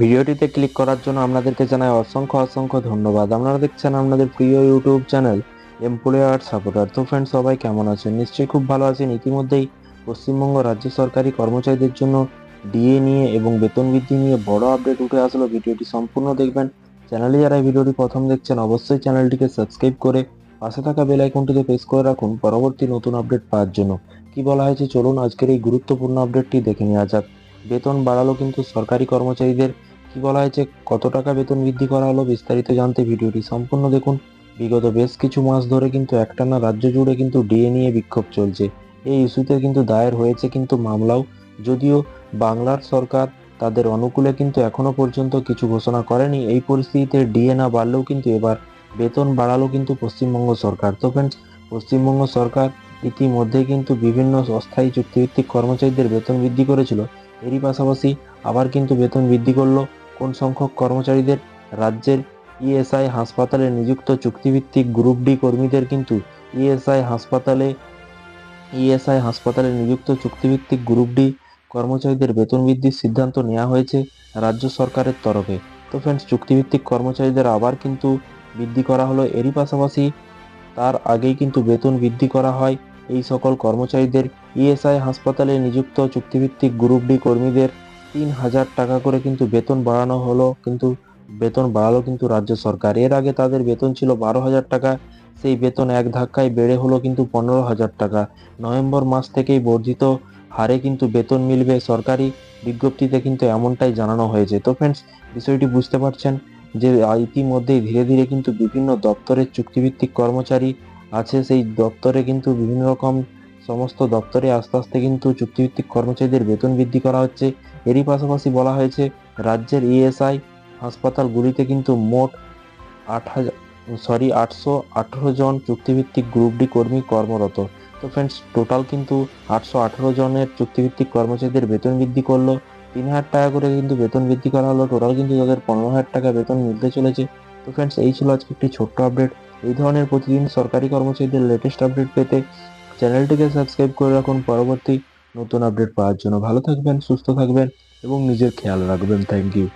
ভিডিওটিতে ক্লিক করার জন্য আপনাদেরকে জানাই অসংখ্য অসংখ্য ধন্যবাদ। আপনারা দেখছেন আপনাদের প্রিয় ইউটিউব চ্যানেল এমপ্লয়ার সাপোর্টার তো ফ্রেন্ড সবাই কেমন আছেন? নিশ্চয়ই খুব ভালো আছেন। ইতিমধ্যেই পশ্চিমবঙ্গ রাজ্য সরকারি কর্মচারীদের জন্য ডিএ নিয়ে এবং বেতন বৃদ্ধি নিয়ে বড় আপডেট উঠে আসলো। ভিডিওটি সম্পূর্ণ দেখবেন। চ্যানেলে যারা এই ভিডিওটি প্রথম দেখছেন, অবশ্যই চ্যানেলটিকে সাবস্ক্রাইব করে পাশে থাকা বেল আইকনটিতে প্রেস করে রাখুন পরবর্তী নতুন আপডেট পাওয়ার জন্য। কি বলা হয়েছে? চলুন আজকের এই গুরুত্বপূর্ণ আপডেটটি দেখে নেওয়া যাক। বেতন বাড়ালো কিন্তু সরকারি কর্মচারীদের। কি বলা হয়েছে, কত টাকা বেতন বৃদ্ধি করা হলো বিস্তারিত জানতে ভিডিওটি সম্পূর্ণ দেখুন। বিগত বেশ কিছু মাস ধরে কিন্তু একটানা রাজ্য জুড়ে কিন্তু ডিএ নিয়ে বিক্ষোভ চলছে। এই ইস্যুতে কিন্তু দায়ের হয়েছে কিন্তু মামলাও। যদিও বাংলার সরকার তাদের অনুকূলে কিন্তু এখনও পর্যন্ত কিছু ঘোষণা করেনি। এই পরিস্থিতিতে ডিএ না বাড়লেও কিন্তু এবার বেতন বাড়ালো কিন্তু পশ্চিমবঙ্গ সরকার। তো ফ্রেন্ডস পশ্চিমবঙ্গ সরকার ইতিমধ্যে কিন্তু বিভিন্ন অস্থায়ী চুক্তিভিত্তিক কর্মচারীদের বেতন বৃদ্ধি করেছিল। এরই পাশাপাশি আবার কিন্তু বেতন বৃদ্ধি করল। কোন সংখ্যক কর্মচারীদের? রাজ্যের ইএসআই হাসপাতালে নিযুক্ত চুক্তিভিত্তিক গ্রুপ ডি কর্মীদের কিন্তু ইএসআই হাসপাতালে ইএসআই হাসপাতালে নিযুক্ত চুক্তিভিত্তিক গ্রুপ ডি কর্মচারীদের বেতন বৃদ্ধির সিদ্ধান্ত নেওয়া হয়েছে রাজ্য সরকারের তরফে। তো ফ্রেন্ডস চুক্তিভিত্তিক কর্মচারীদের আবার কিন্তু বৃদ্ধি করা হলো। এরই পাশাপাশি তার আগেই কিন্তু বেতন বৃদ্ধি করা হয়। এই সকল কর্মচারীদের ইএসআই হাসপাতালে নিযুক্ত চুক্তিভিত্তিক গ্রুপ ডি কর্মীদের তিন হাজার টাকা করে কিন্তু বেতন বাড়ানো হলো, কিন্তু বেতন বাড়ালো কিন্তু রাজ্য সরকার। এর আগে তাদের বেতন ছিল বারো হাজার টাকা, সেই বেতন এক ধাক্কায় বেড়ে হলো কিন্তু পনেরো হাজার টাকা। নভেম্বর মাস থেকেই বর্ধিত হারে কিন্তু বেতন মিলবে সরকারি বিজ্ঞপ্তিতে কিন্তু এমনটাই জানানো হয়েছে। তো ফ্রেন্ডস বিষয়টি বুঝতে পারছেন যে ইতিমধ্যেই ধীরে ধীরে কিন্তু বিভিন্ন দপ্তরের চুক্তিভিত্তিক কর্মচারী আছে, সেই দপ্তরে কিন্তু বিভিন্ন রকম সমস্ত দপ্তরে আস্তে আস্তে কিন্তু চুক্তিভিত্তিক কর্মচারীদের বেতন বৃদ্ধি করা হচ্ছে। এরই পাশাপাশি বলা হয়েছে, রাজ্যের ইএসআই হাসপাতালগুলিতে কিন্তু মোট আট হাজার সরি, আটশো আঠেরো জন চুক্তিভিত্তিক গ্রুপ ডি কর্মী কর্মরত। তো ফ্রেন্ডস টোটাল কিন্তু আটশো আঠেরো জনের চুক্তিভিত্তিক কর্মচারীদের বেতন বৃদ্ধি করল। তিন হাজার টাকা করে কিন্তু বেতন বৃদ্ধি করা হলো। টোটাল কিন্তু তাদের পনেরো হাজার টাকা বেতন মিলতে চলেছে। তো ফ্রেন্ডস এই ছিল আজকে একটি ছোট্ট আপডেট এই ধরনের প্রতিদিন সরকারি কর্মচারীদের লেটেস্ট আপডেট পেতে চ্যানেলটিকে সাবস্ক্রাইব করে রাখুন। পরবর্তী নতুন আপডেট পাওয়ার জন্য ভালো থাকবেন, সুস্থ থাকবেন এবং নিজের খেয়াল রাখবেন। Thank you